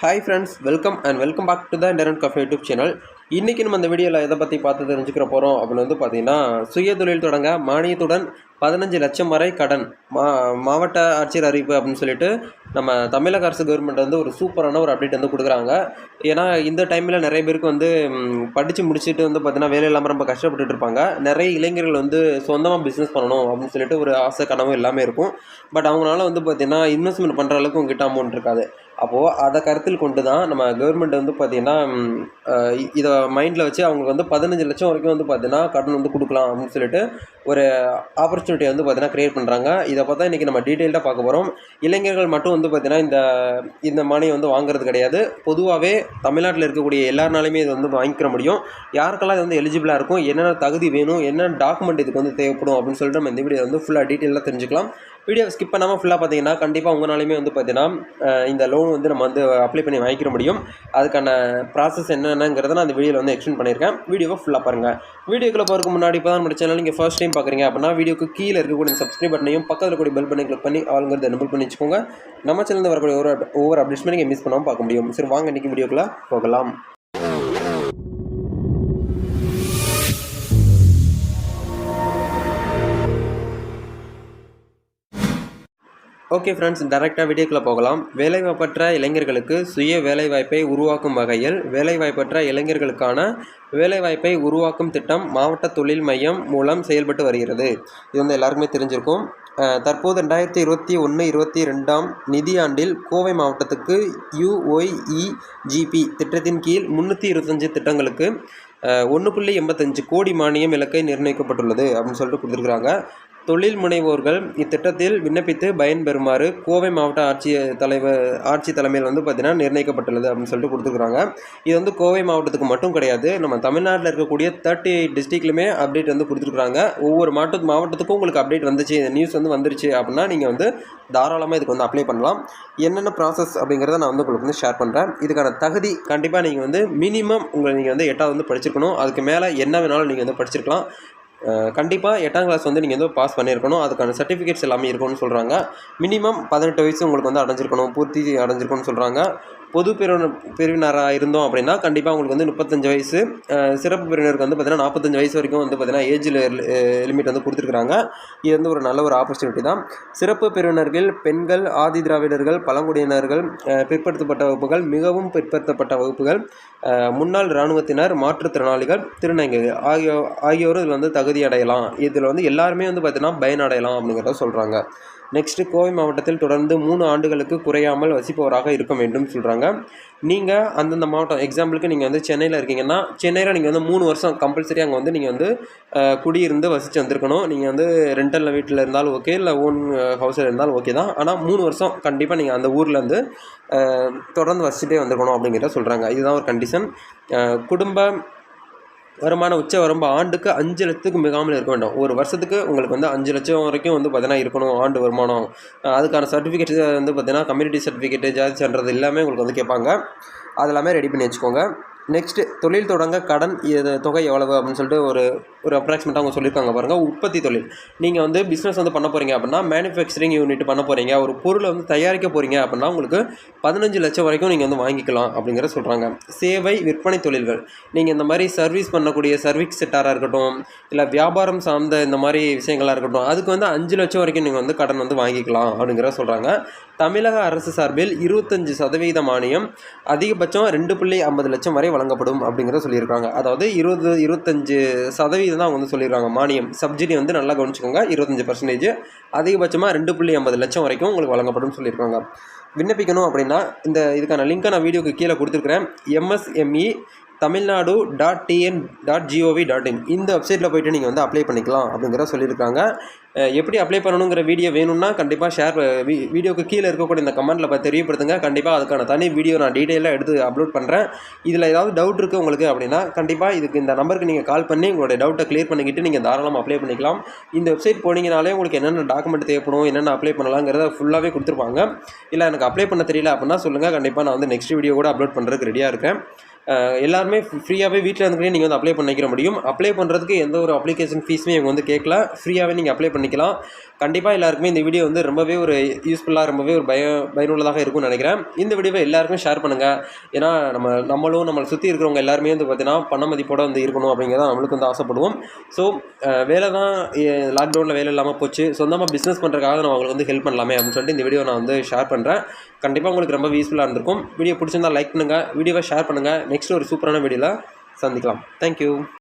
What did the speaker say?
Hi friends welcome and welcome back to the Darren cafe YouTube channel இன்றைக்கி நம்ம இந்த வீடியோவில் எதை பற்றி பார்த்து தெரிஞ்சுக்கிற போகிறோம் அப்படின்னு வந்து பார்த்தீங்கன்னா சுய தொழில் தொடங்க மானியத்துடன் பதினஞ்சு லட்சம் வரை கடன் மா மாவட்ட ஆட்சியர் அறிவிப்பு அப்படின்னு சொல்லிட்டு நம்ம தமிழக அரசு கவர்மெண்ட் வந்து ஒரு சூப்பரான ஒரு அப்டேட் வந்து கொடுக்குறாங்க. ஏன்னா இந்த டைமில் நிறைய பேருக்கு வந்து படித்து முடிச்சுட்டு வந்து பார்த்திங்கன்னா வேலை இல்லாமல் ரொம்ப கஷ்டப்பட்டுட்டு இருப்பாங்க. நிறைய இளைஞர்கள் வந்து சொந்தமாக பிஸ்னஸ் பண்ணணும் அப்படின்னு சொல்லிட்டு ஒரு ஆசை கனவு எல்லாமே இருக்கும். பட் அவங்களால வந்து பார்த்தீங்கன்னா இன்வெஸ்ட்மெண்ட் பண்ணுற அளவுக்கு உங்ககிட்ட அமௌண்ட் இருக்காது. அப்போது அதை கருத்தில் கொண்டு தான் நம்ம கவர்மெண்ட் வந்து பார்த்திங்கன்னா இதை மைண்டில் வச்சு அவங்களுக்கு வந்து பதினஞ்சு லட்சம் வரைக்கும் வந்து பார்த்தீங்கன்னா கடன் வந்து கொடுக்கலாம் அப்படின்னு சொல்லிட்டு ஒரு ஆப்பர்ச்சுனிட்டி வந்து பார்த்தீங்கன்னா க்ரியேட் பண்ணுறாங்க இதை பார்த்தா இன்றைக்கி நம்ம டீட்டெயில்டாக பார்க்க போகிறோம் இளைஞர்கள் மட்டும் வந்து பார்த்திங்கன்னா இந்த இந்த மணியை வந்து வாங்குறது கிடையாது. பொதுவாகவே தமிழ்நாட்டில் இருக்கக்கூடிய எல்லாருனாலையுமே இது வந்து வாங்கிக்கிற முடியும். யாருக்கெல்லாம் இது வந்து எலிஜிபிளாக இருக்கும் என்னென்ன தகுதி வேணும் என்னென்ன டாக்குமெண்ட் இதுக்கு வந்து தேவைப்படும் அப்படின்னு சொல்லிட்டு நம்ம இந்த வீடியோ வந்து ஃபுல்லாக டீட்டெயிலாக தெரிஞ்சுக்கலாம். வீடியோ ஸ்கிப் பண்ணாமல் ஃபுல்லாக பார்த்தீங்கன்னா கண்டிப்பாக உங்களாலையுமே வந்து பார்த்தீங்கன்னா இந்த லோன் வந்து நம்ம வந்து அப்ளை பண்ணி வாங்கிக்கிற முடியும். அதுக்கான ப்ராசஸ் என்னங்கிறத நான் அந்த வீடியோவில் வந்து எக்ஸ்பிளைன் பண்ணியிருக்கேன். வீடியோவை ஃபுல்லாக பாருங்கள் வீடியோக்குள்ளே போகிறதுக்கு முன்னாடி இப்போ தான் நம்ம சேனல் நீங்கள் ஃபர்ஸ்ட் டைம் பார்க்குறீங்க அப்படின்னா வீடியோக்கு கீழே இருக்கக்கூடிய சப்ஸ்கிரைப் பட்டனையும் பக்கத்தில் கூட பெல் பண்ணி கிளிக் பண்ணி ஆளுங்கிறத நம்பர் பண்ணி வச்சுக்கோங்க. நம்ம சேனலில் வரக்கூடிய ஒவ்வொரு ஒவ்வொரு அப்டேட்ஸ்மே நீங்கள் மிஸ் பண்ணாமல் பார்க்க முடியும். சரி வாங்க இன்றைக்கி வீடியோக்குள்ளே போகலாம். ஓகே ஃப்ரெண்ட்ஸ் டேரெக்டாக வீடியோக்குள்ளே போகலாம். வேலைவாய்ப்பற்ற இளைஞர்களுக்கு சுய வேலைவாய்ப்பை உருவாக்கும் வகையில் வேலைவாய்ப்பற்ற இளைஞர்களுக்கான வேலைவாய்ப்பை உருவாக்கும் திட்டம் மாவட்ட தொழில் மையம் மூலம் செயல்பட்டு வருகிறது. இது வந்து எல்லாருக்குமே தெரிஞ்சிருக்கும். தற்போது ரெண்டாயிரத்தி இருபத்தி ஒன்று இருபத்தி ரெண்டாம் நிதியாண்டில் கோவை மாவட்டத்துக்கு யுஒய்இஜிபி திட்டத்தின் கீழ் முந்நூற்றி இருபத்தஞ்சு திட்டங்களுக்கு ஒன்று புள்ளி எண்பத்தஞ்சு கோடி மானியம் இலக்கை நிர்ணயிக்கப்பட்டுள்ளது அப்படின்னு சொல்லிட்டு கொடுத்துருக்குறாங்க. தொழில் முனைவோர்கள் இத்திட்டத்தில் விண்ணப்பித்து பயன்பெறுமாறு கோவை மாவட்ட ஆட்சி தலைவர் ஆட்சி தலைமையில் வந்து பார்த்திங்கன்னா நிர்ணயிக்கப்பட்டுள்ளது அப்படின்னு சொல்லிட்டு கொடுத்துருக்குறாங்க இது வந்து கோவை மாவட்டத்துக்கு மட்டும் கிடையாது நம்ம தமிழ்நாட்டில் இருக்கக்கூடிய தேர்ட்டி எயிட் டிஸ்ட்ரிக்ட்லுமே அப்டேட் வந்து கொடுத்துருக்குறாங்க ஒவ்வொரு மாவட்ட மாவட்டத்துக்கும் உங்களுக்கு அப்டேட் வந்துச்சு நியூஸ் வந்து வந்துருச்சு அப்படின்னா நீங்கள் வந்து தாராளமாக இதுக்கு வந்து அப்ளை பண்ணலாம். என்னென்ன ப்ராசஸ் அப்படிங்கிறத நான் வந்து உங்களுக்கு வந்து ஷேர் பண்ணுறேன் இதுக்கான தகுதி கண்டிப்பாக நீங்கள் வந்து மினிமம் உங்களை நீங்கள் வந்து எட்டாவது வந்து படிச்சிருக்கணும். அதுக்கு மேலே என்ன வேணாலும் நீங்கள் வந்து படிச்சிருக்கலாம். கண்டிப்பாக எட்டாம் கிளாஸ் வந்து நீங்கள் வந்து பாஸ் பண்ணியிருக்கணும். அதுக்கான சர்டிஃபிகேட்ஸ் எல்லாமே இருக்கணும்னு சொல்கிறாங்க மினிமம் பதினெட்டு வயசு உங்களுக்கு வந்து அடைஞ்சிருக்கணும். பூர்த்தி அடைஞ்சிருக்கணும்னு சொல்கிறாங்க பொது பிரிவினர் பிரிவினராக இருந்தோம் அப்படின்னா கண்டிப்பாக உங்களுக்கு வந்து முப்பத்தஞ்சு வயசு சிறப்பு பிரிவினருக்கு வந்து பார்த்திங்கன்னா நாற்பத்தஞ்சு வயசு வரைக்கும் வந்து பார்த்திங்கன்னா ஏஜ் லிமிட் வந்து கொடுத்துருக்குறாங்க. இது வந்து ஒரு நல்ல ஒரு ஆப்பர்ச்சுனிட்டி தான். சிறப்பு பிரிவினர்கள் பெண்கள் ஆதி திராவிடர்கள் பழங்குடியினர்கள் பிற்படுத்தப்பட்ட வகுப்புகள் மிகவும் பிற்படுத்தப்பட்ட வகுப்புகள் முன்னாள் இராணுவத்தினர் மாற்றுத்திறனாளிகள் திருநங்கைகள் ஆகியோ ஆகியோரும் இதில் வந்து தகுதி அடையலாம். இதில் வந்து எல்லாருமே வந்து பார்த்திங்கன்னா பயனடையலாம் அப்படிங்கிறத சொல்கிறாங்க நெக்ஸ்ட்டு கோவை மாவட்டத்தில் தொடர்ந்து மூணு ஆண்டுகளுக்கு குறையாமல் வசிப்பவராக இருக்க வேண்டும் சொல்கிறாங்க நீங்கள் அந்தந்த மாவட்டம் எக்ஸாம்பிளுக்கு நீங்கள் வந்து சென்னையில் இருக்கீங்கன்னா சென்னையில் நீங்கள் வந்து மூணு வருஷம் கம்பல்சரி அங்கே வந்து நீங்கள் வந்து குடியிருந்து வசித்து வந்திருக்கணும். நீங்கள் வந்து ரெண்டலில் வீட்டில் இருந்தாலும் ஓகே இல்லை ஓன் ஹவுஸில் இருந்தாலும் ஓகே தான். ஆனால் மூணு வருஷம் கண்டிப்பாக நீங்கள் அந்த ஊரில் வந்து தொடர்ந்து வசிச்சுட்டே வந்திருக்கணும் அப்படிங்கிறத சொல்கிறாங்க இதுதான் ஒரு கண்டிஷன் குடும்ப வருமான உச்ச வரம்பு ஆண்டுக்கு அஞ்சு லட்சத்துக்கு மிகாமல் இருக்க வேண்டும். ஒரு வருஷத்துக்கு உங்களுக்கு வந்து அஞ்சு லட்சம் வரைக்கும் வந்து பார்த்தீங்கன்னா இருக்கணும் ஆண்டு வருமானம். அதுக்கான சர்டிஃபிகேட் வந்து பார்த்தீங்கன்னா கம்யூனிட்டி சர்டிஃபிகேட்டு ஜாதி சான்றது எல்லாமே உங்களுக்கு வந்து கேட்பாங்க. அது எல்லாமே ரெடி பண்ணி வச்சுக்கோங்க. நெக்ஸ்ட்டு தொழில் தொடங்க கடன் இது தொகை எவ்வளவு அப்படின்னு சொல்லிட்டு ஒரு ஒரு அப்ராக்சிமேட்டாக அவங்க சொல்லியிருக்காங்க பாருங்கள் உற்பத்தி தொழில். நீங்கள் வந்து பிஸ்னஸ் வந்து பண்ண போகிறீங்க அப்படின்னா மேனுஃபேக்சரிங் யூனிட் பண்ண போகிறீங்க ஒரு பொருளை வந்து தயாரிக்க போகிறீங்க அப்படின்னா உங்களுக்கு பதினஞ்சு லட்சம் வரைக்கும் நீங்கள் வந்து வாங்கிக்கலாம் அப்படிங்கிற சொல்கிறாங்க சேவை விற்பனை தொழில்கள். நீங்கள் இந்த மாதிரி சர்வீஸ் பண்ணக்கூடிய சர்வீஸ் செட்டாராக இருக்கட்டும் இல்லை வியாபாரம் சார்ந்த இந்த மாதிரி விஷயங்களாக இருக்கட்டும் அதுக்கு வந்து அஞ்சு லட்சம் வரைக்கும் நீங்கள் வந்து கடன் வந்து வாங்கிக்கலாம் அப்படிங்கிற சொல்கிறாங்க தமிழக அரசு சார்பில் இருபத்தஞ்சு சதவீத மானியம் அதிகபட்சம் ரெண்டு புள்ளி ஐம்பது லட்சம் வரை வழங்கப்படும் அப்படிங்கிறத சொல்லியிருக்காங்க. அதாவது இருபது இருபத்தஞ்சு சதவீதம் தான் வந்து சொல்லிடுறாங்க. மானியம். சப்சிடி வந்து நல்லா கவனிச்சுக்கோங்க. இருபத்தஞ்சி பர்சன்டேஜ் அதிகபட்சமாக ரெண்டு புள்ளி ஐம்பது லட்சம் வரைக்கும் உங்களுக்கு வழங்கப்படும் சொல்லியிருக்காங்க. விண்ணப்பிக்கணும் அப்படின்னா இந்த இதுக்கான லிங்க்கை நான் வீடியோக்கு கீழே கொடுத்துருக்குறேன். MSME Tamil Nadu dot TN dot gov dot in இந்த வெப்சைட்டில் போய்ட்டு நீங்கள் வந்து அப்ளை பண்ணிக்கலாம் அப்படிங்கிற சொல்லியிருக்காங்க. எப்படி அப்ளை பண்ணணுங்கிற வீடியோ வேணும்னா கண்டிப்பாக ஷேர் வீடியோக்கு கீழே இருக்கக்கூடிய இந்த கமெண்ட்டில் பார்த்து தெரியப்படுத்துங்க. கண்டிப்பாக அதுக்கான தனி வீடியோ நான் டீட்டெயிலாக எடுத்து அப்லோட் பண்ணுறேன் இதில் ஏதாவது டவுட் இருக்குது உங்களுக்கு அப்படின்னா கண்டிப்பாக இதுக்கு இந்த நம்பருக்கு நீங்கள் கால் பண்ணி உங்களுடைய டவுட்டை க்ளியர் பண்ணிக்கிட்டு நீங்கள் தாராளமாக அப்ளை பண்ணிக்கலாம். இந்த வெப்சைட் போனீங்கனாலே உங்களுக்கு என்னென்ன டாக்குமெண்ட் தேவைப்படும் என்னென்ன அப்ளை பண்ணலாங்கிறத ஃபுல்லாகவே கொடுத்துருப்பாங்க. இல்லை எனக்கு அப்ளை பண்ண தெரியல அப்படின்னா சொல்லுங்கள் கண்டிப்பாக நான் வந்து நெக்ஸ்ட் வீடியோ கூட அப்லோட் பண்ணுறதுக்கு ரெடியாக இருக்கேன் எல்லாருமே ஃப்ரீயாகவே வீட்டில் இருந்துக்கிட்டே நீங்கள் வந்து அப்ளை பண்ணிக்கிற முடியும். அப்ளை பண்ணுறதுக்கு எந்த ஒரு அப்ளிகேஷன் ஃபீஸுமே இவங்க வந்து கேட்கல. ஃப்ரீயாகவே நீங்கள் அப்ளை பண்ணிக்கலாம். கண்டிப்பாக எல்லாருக்குமே இந்த வீடியோ வந்து ரொம்பவே ஒரு யூஸ்ஃபுல்லாக ரொம்பவே ஒரு பய பயனுள்ளதாக இருக்கும்னு நினைக்கிறேன். இந்த வீடியோவை எல்லாருக்கும் ஷேர் பண்ணுங்கள் ஏன்னா நம்ம நம்மளும் நம்மளை சுற்றி இருக்கிறவங்க எல்லாருமே வந்து பார்த்தீங்கன்னா பண மதிப்போடு வந்து இருக்கணும் அப்படிங்கிறத நம்மளுக்கு வந்து ஆசைப்படுவோம். ஸோ வேலை தான் லாக்டவுனில் வேலை இல்லாமல் போச்சு. சொந்தமாக பிஸ்னஸ் பண்ணுறதுக்காக நம்ம அவங்களுக்கு வந்து ஹெல்ப் பண்ணலாமே அப்படின்னு சொல்லிட்டு இந்த வீடியோ நான் வந்து ஷேர் பண்ணுறேன் கண்டிப்பாக உங்களுக்கு ரொம்ப யூஸ்ஃபுல்லாக இருந்திருக்கும். வீடியோ பிடிச்சிருந்தா லைக் பண்ணுங்கள் வீடியோவை ஷேர் பண்ணுங்கள் நெக்ஸ்ட் ஒரு சூப்பரான வீடியோவில் சந்திக்கலாம். தேங்க்யூ